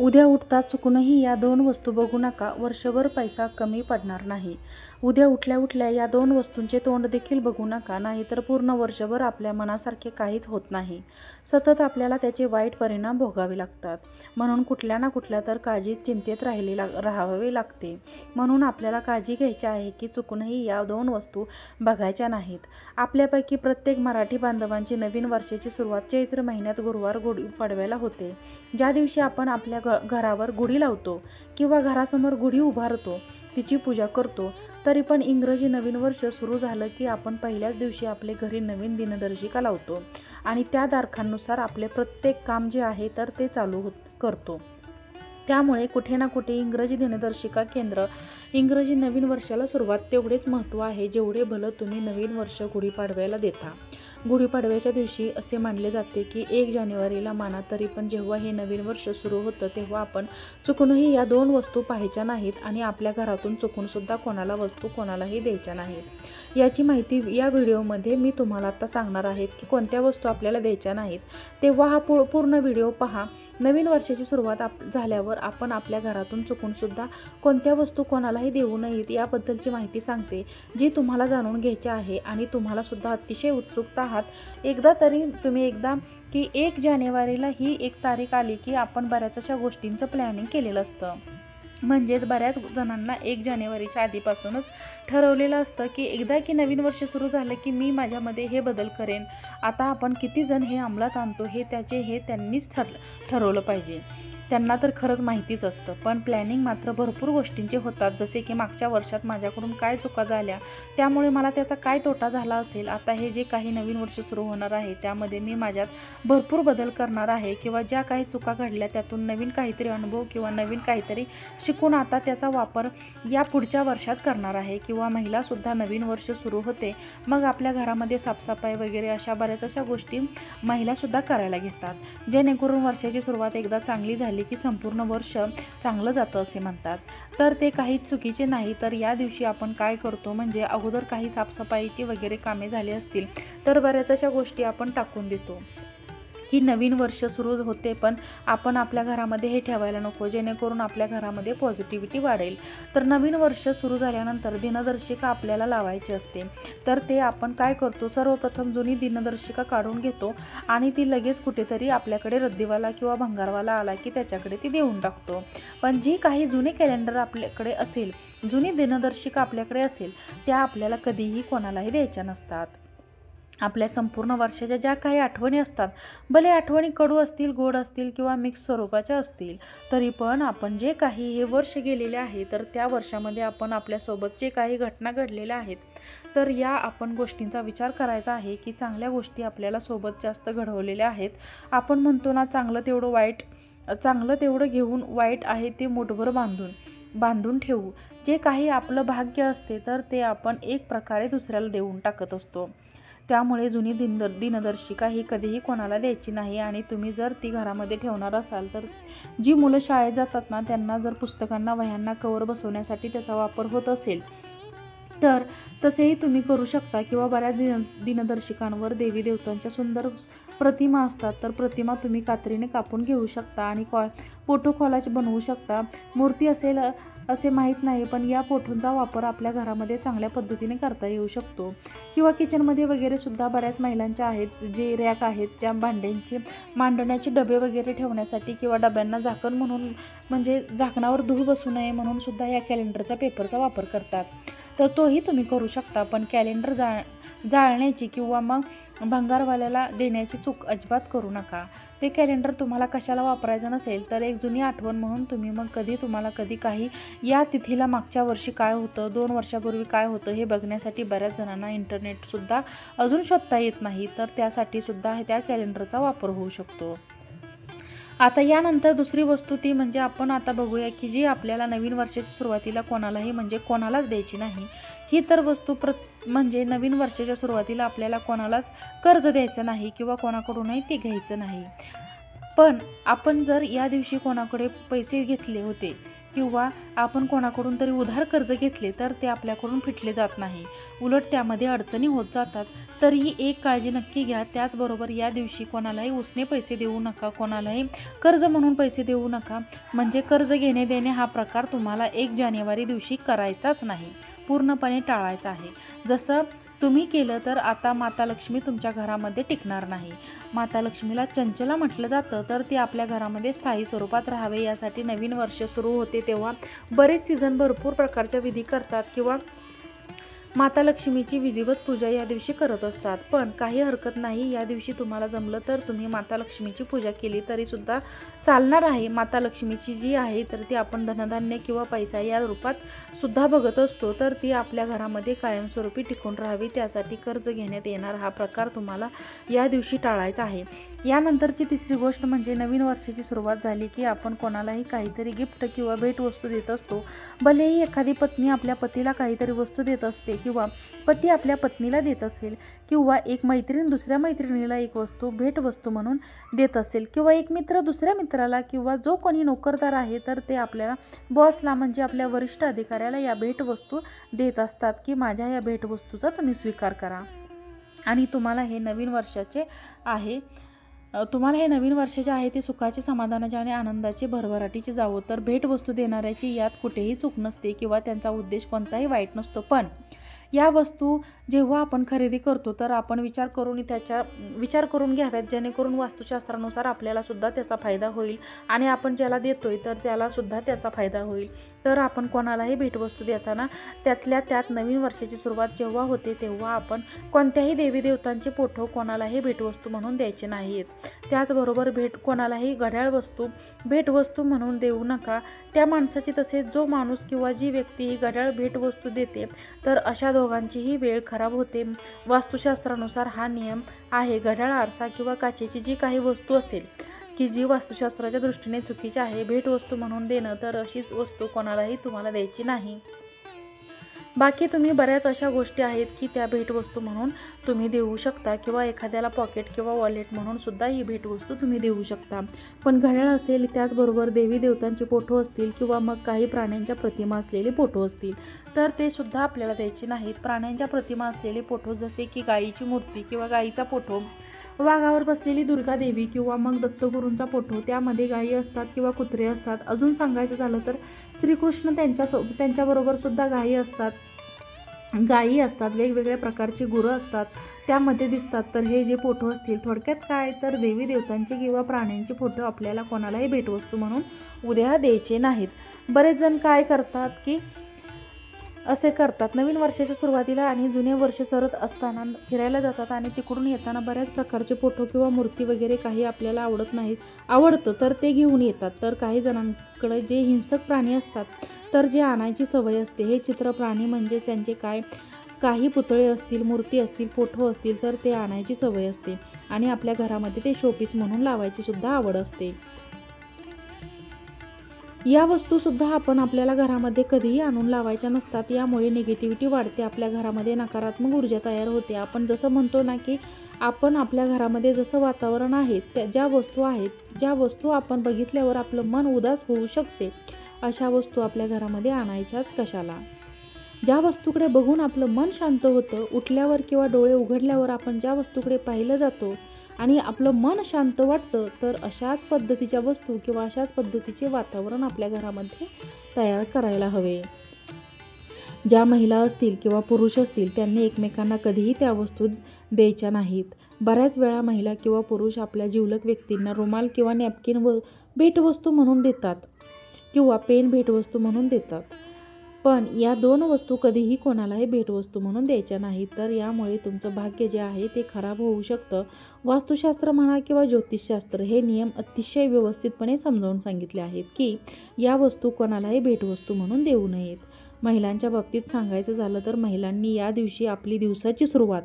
उद्या उठता चुकूनही या दोन वस्तू बघू नका. वर्षभर पैसा कमी पडणार नाही. उद्या उठल्या उठल्या या दोन वस्तूंचे तोंड देखील बघू नका नाहीतर पूर्ण वर्षभर आपल्या मनासारखे काहीच होत नाही. सतत आपल्याला त्याचे वाईट परिणाम भोगावे लागतात. म्हणून कुठल्या ना कुठल्या तर काळजीत चिंतेत राहिले लाग राहावे लागते. म्हणून आपल्याला काळजी घ्यायची आहे की चुकूनही या दोन वस्तू बघायच्या नाहीत. आपल्यापैकी प्रत्येक मराठी बांधवांची नवीन वर्षाची सुरुवात चैत्र महिन्यात गुरुवार गुढी पाडव्याला होते. ज्या दिवशी आपण आपल्या घ घरावर गुढी लावतो किंवा घरासमोर गुढी उभारतो तिची पूजा करतो. तरी पण इंग्रजी नवीन वर्ष सुरू झालं की आपण पहिल्याच दिवशी आपले घरी नवीन दिनदर्शिका लावतो आणि त्या तारखांनुसार आपले प्रत्येक काम जे आहे तर ते चालू होत करतो. त्यामुळे कुठे ना कुठे इंग्रजी दिनदर्शिका केंद्र इंग्रजी नवीन वर्षाला सुरुवात तेवढेच महत्त्व आहे जेवढे भलं तुम्ही नवीन वर्ष गुढीपाडव्याला देता. गुढीपाडव्याच्या दिवशी असे मानले जाते की एक जानेवारीला माना तरी पण जेव्हा हे नवीन वर्ष सुरू होतं तेव्हा आपण चुकूनही या दोन वस्तू पाहायच्या नाहीत आणि आपल्या घरातून चुकूनसुद्धा कोणाला वस्तू कोणालाही द्यायच्या नाहीत. याची माहिती या व्हिडिओमध्ये मी तुम्हाला आता सांगणार आहे की कोणत्या वस्तू आपल्याला द्यायच्या नाहीत. तेव्हा हा पू पूर्ण व्हिडिओ पहा. नवीन वर्षाची सुरुवात आप झाल्यावर आपण आपल्या घरातून चुकूनसुद्धा कोणत्या वस्तू कोणालाही देऊ नयेत याबद्दलची माहिती सांगते जी तुम्हाला जाणून घ्यायची आहे आणि तुम्हालासुद्धा अतिशय उत्सुकता आहात. एकदा तरी तुम्ही एकदा की एक जानेवारीला ही एक तारीख आली की आपण बऱ्याच अशा गोष्टींचं प्लॅनिंग केलेलं असतं. म्हणजेच बऱ्याच जणांना एक जानेवारीच्या आधीपासूनच ठरवलेलं असतं की एकदा की नवीन वर्ष सुरू झालं की मी माझ्यामध्ये हे बदल करेन. आता आपण किती जण हे अंमलात आणतो हे त्याचे हे त्यांनीच ठर ठरवलं पाहिजे. त्यांना तर खरंच माहितीच असतं. पण प्लॅनिंग मात्र भरपूर गोष्टींचे होतात. जसे की मागच्या वर्षात माझ्याकडून काय चुका झाल्या त्यामुळे मला त्याचा काय तोटा झाला असेल? आता हे जे काही नवीन वर्ष सुरू होणार आहे त्यामध्ये मी माझ्यात भरपूर बदल करणार आहे किंवा ज्या काही चुका घडल्या त्यातून नवीन काहीतरी अनुभव किंवा नवीन काहीतरी शिकून आता त्याचा वापर या पुढच्या वर्षात करणार आहे किंवा महिलासुद्धा नवीन वर्ष सुरू होते मग आपल्या घरामध्ये साफसफाई वगैरे अशा बऱ्याच अशा गोष्टी महिलासुद्धा करायला घेतात. जेणेकरून वर्षाची सुरुवात एकदा चांगली झाली की संपूर्ण वर्ष चांगलं जातं असे म्हणतात. तर ते काही चुकीचे नाही. तर या दिवशी आपण काय करतो? म्हणजे अगोदर काही साफसफाईची वगैरे कामे झाली असतील तर बऱ्याच अशा गोष्टी आपण टाकून देतो. ही नवीन वर्ष सुरू होते पण आपण आपल्या घरामध्ये हे ठेवायला नको जेणेकरून आपल्या घरामध्ये पॉझिटिव्हिटी वाढेल. तर नवीन वर्ष सुरू झाल्यानंतर दिनदर्शिका आपल्याला लावायची असते. तर ते आपण काय करतो? सर्वप्रथम जुनी दिनदर्शिका काढून घेतो आणि ती लगेच कुठेतरी आपल्याकडे रद्दीवाला किंवा भंगारवाला आला की त्याच्याकडे ती देऊन टाकतो. पण जी काही जुने कॅलेंडर आपल्याकडे असेल जुनी दिनदर्शिका आपल्याकडे असेल त्या आपल्याला कधीही कोणालाही द्यायच्या नसतात. आपल्या संपूर्ण वर्षाच्या ज्या काही आठवणी असतात भले आठवणी कडू असतील गोड असतील किंवा मिक्स स्वरूपाच्या असतील तरी पण आपण जे काही हे वर्ष गेलेले आहे तर त्या वर्षामध्ये आपण आपल्यासोबत जे काही घटना घडलेल्या आहेत तर या आपण गोष्टींचा विचार करायचा आहे की चांगल्या गोष्टी आपल्याला सोबत जास्त घडवलेल्या आहेत. आपण म्हणतो ना चांगलं तेवढं वाईट चांगलं तेवढं घेऊन वाईट आहे ते मुठभर बांधून बांधून ठेवू. जे काही आपलं भाग्य असते तर ते आपण एक प्रकारे दुसऱ्याला देऊन टाकत असतो. त्यामुळे जुनी दिन दिनदर्शिका ही कधीही कोणाला द्यायची नाही आणि तुम्ही जर ती घरामध्ये ठेवणार असाल तर जी मुलं शाळेत जातात ना त्यांना जर पुस्तकांना वह्यांना कवर बसवण्यासाठी त्याचा वापर होत असेल तर तसेही तुम्ही करू शकता किंवा बऱ्याच दिन दिनदर्शिकांवर देवी देवतांच्या सुंदर प्रतिमा असतात तर प्रतिमा तुम्ही कात्रीने कापून घेऊ शकता आणि कॉ फोटो कॉलाज बनवू शकता. मूर्ती असेल असे माहीत नाही पण या फोटोंचा वापर आपल्या घरामध्ये चांगल्या पद्धतीने करता येऊ शकतो. किंवा किचनमध्ये वगैरे सुद्धा बऱ्याच महिलांच्या आहेत जे रॅक आहेत त्या भांड्यांचे मांडण्याचे डबे वगैरे ठेवण्यासाठी किंवा डब्यांना झाकण म्हणून म्हणजे झाकणावर धूळ बसू नये म्हणून सुद्धा या कॅलेंडरचा पेपरचा वापर करतात. तर तोही तुम्ही करू शकता. पण कॅलेंडर जा जाळण्याची किंवा मग भंगारवाल्याला देण्याची चूक अजिबात करू नका. ते कॅलेंडर तुम्हाला कशाला वापरायचं नसेल तर एक जुनी आठवण म्हणून तुम्ही मग कधी तुम्हाला कधी काही या तिथीला मागच्या वर्षी काय होतं दोन वर्षापूर्वी काय होतं हे बघण्यासाठी बऱ्याच जणांना इंटरनेटसुद्धा अजून शोधता येत नाही. तर त्यासाठी सुद्धा त्या कॅलेंडरचा वापर होऊ शकतो. आता यानंतर दुसरी वस्तू ती म्हणजे आपण आता बघूया की जी आपल्याला नवीन वर्षाच्या सुरुवातीला कोणालाही म्हणजे कोणालाच द्यायची नाही. ही तर वस्तू प्र म्हणजे नवीन वर्षाच्या सुरुवातीला आपल्याला कोणालाच कर्ज द्यायचं नाही किंवा कोणाकडूनही ते घ्यायचं नाही. पण आपण जर या दिवशी कोणाकडे पैसे घेतले होते किंवा आपण कोणाकडून तरी उधार कर्ज घेतले तर ते आपल्याकडून फिटले जात नाही. उलट त्यामध्ये अडचणी होत जातात. तरीही एक काळजी नक्की घ्या. त्याचबरोबर या दिवशी कोणालाही उसने पैसे देऊ नका कोणालाही कर्ज म्हणून पैसे देऊ नका. म्हणजे कर्ज घेणे देणे हा प्रकार तुम्हाला एक जानेवारी दिवशी करायचाच नाही. पूर्णपणे टाळायचा आहे. जसं तुम्ही केलं तर आता माता लक्ष्मी तुमच्या घरामध्ये टिकणार नाही. माता लक्ष्मीला चंचला म्हटलं जातं तर ती आपल्या घरामध्ये स्थायी स्वरूपात राहावे. यासाठी नवीन वर्ष सुरू होते तेव्हा बरेच सीझन भरपूर प्रकारच्या विधी करतात किंवा माता लक्ष्मीची विधिवत पूजा या दिवशी करत असतात. पण काही हरकत नाही. या दिवशी तुम्हाला जमलं तर तुम्ही माता लक्ष्मीची पूजा केली तरीसुद्धा चालणार आहे. माता लक्ष्मीची जी आहे तर ती आपण धनधान्य किंवा पैसा या रूपात सुद्धा बघत असतो. तर ती आपल्या घरामध्ये कायमस्वरूपी टिकून राहावी. त्यासाठी कर्ज घेण्यात येणार हा प्रकार तुम्हाला या दिवशी टाळायचा आहे. यानंतरची तिसरी गोष्ट म्हणजे नवीन वर्षाची सुरुवात झाली की आपण कोणालाही काहीतरी गिफ्ट किंवा भेटवस्तू देत असतो. भलेही एखादी पत्नी आपल्या पतीला काहीतरी वस्तू देत असते किंवा पती आपल्या पत्नीला देत असेल किंवा एक मैत्रीण दुसऱ्या मैत्रिणीला एक वस्तू भेटवस्तू म्हणून देत असेल किंवा एक मित्र दुसऱ्या मित्राला किंवा जो कोणी नोकरदार आहे तर ते आपल्याला बॉसला म्हणजे आपल्या वरिष्ठ अधिकाऱ्याला या भेटवस्तू देत असतात की माझ्या या भेटवस्तूचा तुम्ही स्वीकार करा. आणि तुम्हाला हे नवीन वर्षाचे आहे. तुम्हाला हे नवीन वर्षाचे आहे ते सुखाचे समाधानाचे आणि आनंदाचे भरभराटीचे जावो. तर भेटवस्तू देणाऱ्याची यात कुठेही चूक नसते किंवा त्यांचा उद्देश कोणताही वाईट नसतो. पण या वस्तू जेव्हा आपण खरेदी करतो तर आपण विचार करून त्याच्या विचार करून घ्याव्यात जेणेकरून वास्तुशास्त्रानुसार आपल्याला सुद्धा त्याचा फायदा होईल आणि आपण ज्याला देतोय तर त्याला सुद्धा त्याचा फायदा होईल. तर आपण कोणालाही भेटवस्तू देताना त्यातल्या त्यात नवीन वर्षाची सुरुवात जेव्हा होते तेव्हा आपण कोणत्याही देवी देवतांचे फोटो कोणालाही भेटवस्तू म्हणून द्यायचे नाहीत त्याचबरोबर भेट कोणालाही घड्याळ वस्तू भेटवस्तू म्हणून देऊ नका. त्या माणसाची तसेच जो माणूस किंवा जी व्यक्ती ही घड्याळ भेटवस्तू देते तर अशा दोघांचीही वेळ खराब होते. वास्तुशास्त्रानुसार हा नियम आहे. घड्याळ आरसा किंवा काचेची जी काही वस्तू असेल की जी वास्तुशास्त्राच्या दृष्टीने चुकीची आहे भेटवस्तू म्हणून देणं तर अशीच वस्तू कोणालाही तुम्हाला द्यायची नाही. बाकी तुम्ही बऱ्याच अशा गोष्टी आहेत की त्या भेटवस्तू म्हणून तुम्ही देऊ शकता किंवा एखाद्याला पॉकेट किंवा वॉलेट म्हणून सुद्धा ही भेटवस्तू तुम्ही देऊ शकता. पण घड्याळ असेल त्याचबरोबर देवी देवतांची फोटो असतील किंवा मग काही प्राण्यांच्या प्रतिमा असलेले फोटो असतील तर ते सुद्धा आपल्याला द्यायचे नाहीत. प्राण्यांच्या प्रतिमा असलेले फोटो जसे की गायीची मूर्ती किंवा गायीचा फोटो वाघावर बसलेली दुर्गा देवी किंवा मग दत्तगुरूंचा फोटो त्यामध्ये गायी असतात किंवा कुत्रे असतात. अजून सांगायचं झालं तर श्रीकृष्ण त्यांच्यासो त्यांच्याबरोबर सुद्धा गायी असतात. गायी असतात वेगवेगळ्या प्रकारची गुरं असतात. त्यामध्ये दिसतात. तर हे जे फोटो असतील थोडक्यात काय? तर देवी देवतांचे किंवा प्राण्यांचे फोटो आपल्याला कोणालाही भेटवस्तू म्हणून उद्या द्यायचे नाहीत. बरेच जण काय करतात की असे करतात. नवीन वर्षाच्या सुरुवातीला आणि जुने वर्ष सरत असताना फिरायला जातात आणि तिकडून येताना बऱ्याच प्रकारचे फोटो किंवा मूर्ती वगैरे काही आपल्याला आवडत नाहीत. आवडतं तर ते घेऊन येतात. तर काही जणांकडे जे हिंसक प्राणी असतात तर जे आणायची सवय असते. हे चित्र प्राणी म्हणजेच त्यांचे काय काही पुतळे असतील मूर्ती असतील फोटो असतील तर ते आणायची सवय असते. आणि आपल्या घरामध्ये ते शोपीस म्हणून लावायची सुद्धा आवड असते. या वस्तूसुद्धा आपण आपल्याला घरामध्ये कधीही आणून लावायच्या नसतात. यामुळे निगेटिव्हिटी वाढते. आपल्या घरामध्ये नकारात्मक ऊर्जा तयार होते. आपण जसं म्हणतो ना की आपण आपल्या घरामध्ये जसं वातावरण आहे त्या ज्या वस्तू आहेत ज्या वस्तू आपण बघितल्यावर आपलं मन उदास होऊ शकते अशा वस्तू आपल्या घरामध्ये आणायच्याच कशाला? ज्या वस्तूकडे बघून आपलं मन शांत होतं उठल्यावर किंवा डोळे उघडल्यावर आपण ज्या वस्तूकडे पाहिलं जातो आणि आपलं मन शांत वाटतं तर अशाच पद्धतीच्या वस्तू किंवा अशाच पद्धतीचे वातावरण आपल्या घरामध्ये तयार करायला हवे. ज्या महिला असतील किंवा पुरुष असतील त्यांनी एकमेकांना कधीही त्या वस्तू द्यायच्या नाहीत. बऱ्याच वेळा महिला किंवा पुरुष आपल्या जिवलक व्यक्तींना रुमाल किंवा नॅपकिन व भेटवस्तू म्हणून देतात किंवा पेन भेटवस्तू म्हणून देतात. पण या दोन वस्तू कधीही कोणालाही भेटवस्तू म्हणून द्यायच्या नाहीत. तर यामुळे तुमचं भाग्य जे आहे ते खराब होऊ शकतं. वास्तुशास्त्र म्हणा किंवा ज्योतिषशास्त्र हे नियम अतिशय व्यवस्थितपणे समजावून सांगितले आहेत की या वस्तू कोणालाही भेटवस्तू म्हणून देऊ नयेत. महिलांच्या बाबतीत सांगायचं झालं तर महिलांनी या दिवशी आपली दिवसाची सुरुवात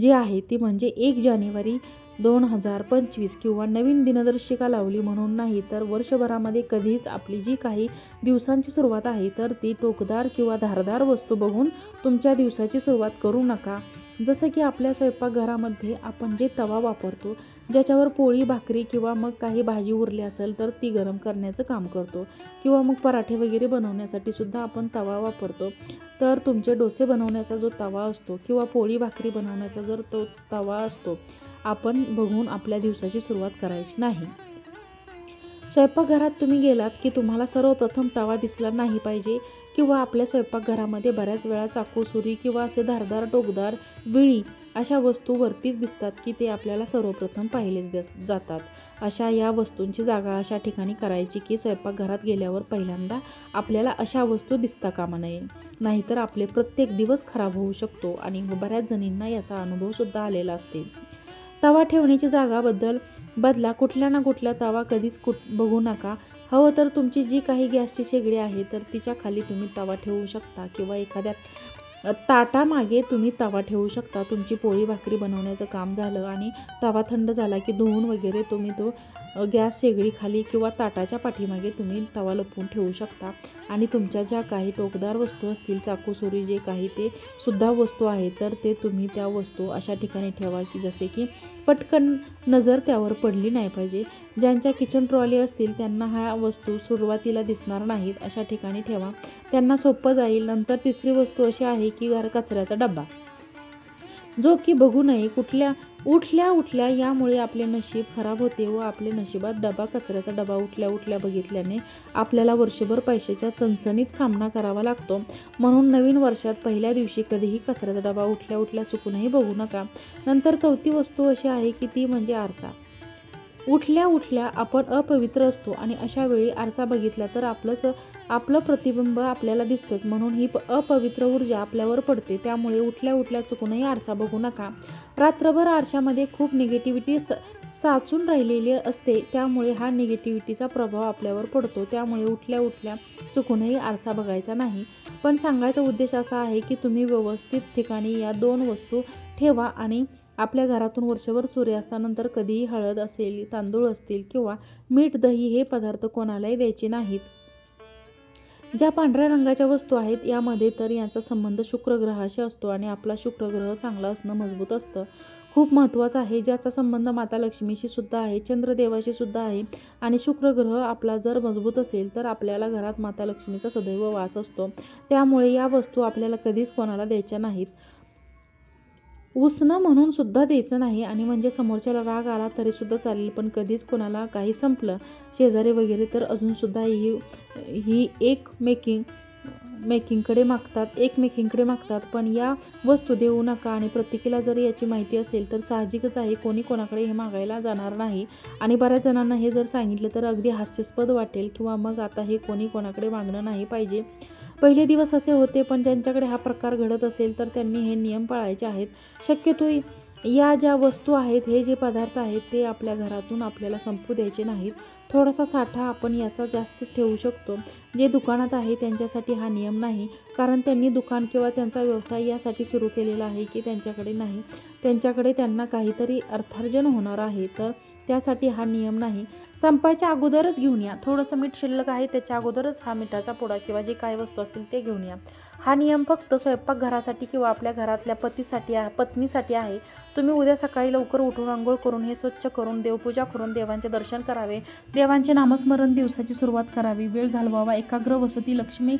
जी आहे ती म्हणजे एक जानेवारी दोन हजार पंचवीस किंवा नवीन दिनदर्शिका लावली म्हणून नाही तर वर्षभरामध्ये कधीच आपली जी काही दिवसांची सुरुवात आहे तर ती टोकदार किंवा धारदार वस्तू बघून तुमच्या दिवसाची सुरुवात करू नका. जसं की आपल्या स्वयंपाकघरामध्ये आपण जे तवा वापरतो ज्याच्यावर पोळी भाकरी किंवा मग काही भाजी उरली असेल तर ती गरम करण्याचं काम करतो. किंवा मग पराठे वगैरे बनवण्यासाठी सुद्धा आपण तवा वापरतो. तर तुमचे डोसे बनवण्याचा जो तवा असतो किंवा पोळी भाकरी बनवण्याचा जर तो तवा असतो आपण बघून आपल्या दिवसाची सुरुवात करायची नाही. स्वयंपाकघरात तुम्ही गेलात की तुम्हाला सर्वप्रथम तवा दिसला नाही पाहिजे किंवा आपल्या स्वयंपाकघरामध्ये बऱ्याच वेळा चाकू सुरी किंवा असे धारदार टोकदार विळी अशा वस्तू वरतीच दिसतात की ते आपल्याला सर्वप्रथम पाहिलेच जातात. अशा या वस्तूंची जागा अशा ठिकाणी करायची की स्वयंपाकघरात गेल्यावर पहिल्यांदा आपल्याला अशा वस्तू दिसता कामा नये. नाहीतर आपले प्रत्येक दिवस खराब होऊ शकतो आणि बऱ्याच जणींना याचा अनुभवसुद्धा आलेला असते. तवा ठेवण्याची जागाबद्दल बदला कुठल्या ना कुठला तवा कधीच कुठ बघू नका. हवं तर तुमची जी काही गॅसची शेगडी आहे तर तिच्या खाली तुम्ही तवा ठेवू शकता किंवा एखाद्या ताटामागे तुम्ही तवा ठेवू शकता. तुमची पोळी भाकरी बनवण्याचं काम झालं आणि तवा थंड झाला की धुवून वगैरे तुम्ही तो गॅस शेगडीखाली किंवा ताटाच्या पाठीमागे तुम्ही तवा लपवून ठेवू शकता. आणि तुमच्या ज्या काही टोकदार वस्तू असतील चाकू सुरी जे काही ते सुद्धा वस्तू आहेत तर ते तुम्ही त्या वस्तू अशा ठिकाणी ठेवा की जसे की पटकन नजर त्यावर पडली नाही पाहिजे. ज्यांच्या किचन ट्रॉली असतील त्यांना ह्या वस्तू सुरुवातीला दिसणार नाहीत अशा ठिकाणी ठेवा. त्यांना सोपं जाईल. नंतर तिसरी वस्तू अशी आहे की घर कचऱ्याचा डबा जो की बघू नये कुठल्या उठल्या उठल्या यामुळे आपले नशीब खराब होते व आपले नशिबात डबा कचऱ्याचा डबा उठल्या उठल्या बघितल्याने आपल्याला वर्षभर पैशाच्या चणचणीत सामना करावा लागतो. म्हणून नवीन वर्षात पहिल्या दिवशी कधीही कचऱ्याचा डबा उठल्या उठल्या चुकूनही बघू नका. नंतर चौथी वस्तू अशी आहे की ती म्हणजे आरसा. उठल्या उठल्या आपण अपवित्र असतो आणि अशा वेळी आरसा बघितला तर आपलंच आपलं प्रतिबिंब आपल्याला दिसतंच. म्हणून ही अपवित्र ऊर्जा आपल्यावर पडते. त्यामुळे उठल्या उठल्या चुकूनही आरसा बघू नका. रात्रभर आरशामध्ये खूप निगेटिव्हिटी साचून राहिलेली असते. त्यामुळे हा निगेटिव्हिटीचा प्रभाव आपल्यावर पडतो. त्यामुळे उठल्या उठल्या चुकूनही आरसा बघायचा नाही. पण सांगायचा उद्देश असा आहे की तुम्ही व्यवस्थित ठिकाणी या दोन वस्तू ठेवा आणि आपल्या घरातून वर्षभर सूर्यास्तानंतर कधीही हळद असेल तांदूळ असतील किंवा मीठ दही हे पदार्थ कोणालाही द्यायचे नाहीत. ज्या पांढऱ्या रंगाच्या वस्तू आहेत यामध्ये तर यांचा संबंध शुक्रग्रहाशी असतो आणि आपला शुक्रग्रह चांगला असणं मजबूत असतं. खूप महत्त्वाचा आहे ज्याचा संबंध माता लक्ष्मीशी सुद्धा आहे चंद्रदेवाशी सुद्धा आहे आणि शुक्रग्रह आपला जर मजबूत असेल तर आपल्याला घरात माता लक्ष्मीचा सदैव वास असतो. त्यामुळे या वस्तू आपल्याला कधीच कोणाला द्यायच्या नाहीत. उसणं म्हणून सुद्धा द्यायचं नाही आणि म्हणजे समोरच्याला राग आला तरी सुद्धा चालेल पण कधीच कोणाला काही संपलं शेजारी वगैरे तर अजूनसुद्धा ही ही एक मेकिंग मेकिंगकडे मागतात एकमेकींकडे मागतात पण या वस्तू देऊ नका आणि प्रत्येकीला जर याची माहिती असेल तर साहजिकच आहे कोणी कोणाकडे हे मागायला जाणार नाही. आणि बऱ्याच जणांना हे जर सांगितलं तर अगदी हास्यास्पद वाटेल किंवा मग आता हे कोणी कोणाकडे मागणं नाही पाहिजे. पहिले दिवस असे होते पण ज्यांच्याकडे हा प्रकार घडत असेल तर त्यांनी हे नियम पाळायचे आहेत. शक्यतो या ज्या वस्तू आहेत हे जे पदार्थ आहेत ते आपल्या घरातून आपल्याला संपू द्यायचे नाहीत. थोडासा साठा आपण याचा जास्तच ठेवू शकतो. जे दुकानात आहे त्यांच्यासाठी हा नियम नाही. कारण त्यांनी दुकान किंवा त्यांचा व्यवसाय यासाठी सुरू केलेला आहे की त्यांच्याकडे नाही. त्यांच्याकडे त्यांना काहीतरी अर्थार्जन होणार आहे तर त्यासाठी हा नियम नाही. संपायच्या अगोदरच घेऊन या. थोडंसं मीठ शिल्लक आहे त्याच्या अगोदरच हा मिठाचा पुडा किंवा जे काही वस्तू असतील ते घेऊन या. हा नियम फक्त स्वयंपाकघरासाठी किंवा आपल्या घरातल्या पतीसाठी आहे पत्नीसाठी आहे. तुम्ही उद्या सकाळी लवकर उठून आंघोळ करून हे स्वच्छ करून देवपूजा करून देवांचे दर्शन करावे. देवांचे नामस्मरण दिवसाची सुरुवात करावी. वेळ घालवावा. एकाग्र वसती लक्ष्मी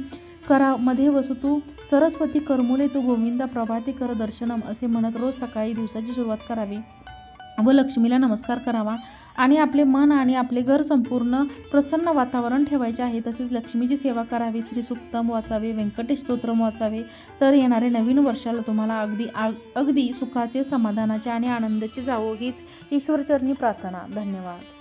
करा. मध्ये वसतू सरस्वती करमुले तू गोविंदा प्रभाते कर दर्शनम असे म्हणत रोज सकाळी दिवसाची सुरुवात करावी व लक्ष्मीला नमस्कार करावा. आणि आपले मन आणि आपले घर संपूर्ण प्रसन्न वातावरण ठेवायचे आहे. तसेच लक्ष्मीची सेवा करावी श्री सुक्तम वाचावे व्यंकटेश स्तोत्रम वाचावे. तर येणारे नवीन वर्षाला तुम्हाला अगदी आ- अगदी सुखाचे समाधानाचे आणि आनंदाचे जावो हीच ईश्वरचरणी प्रार्थना. धन्यवाद.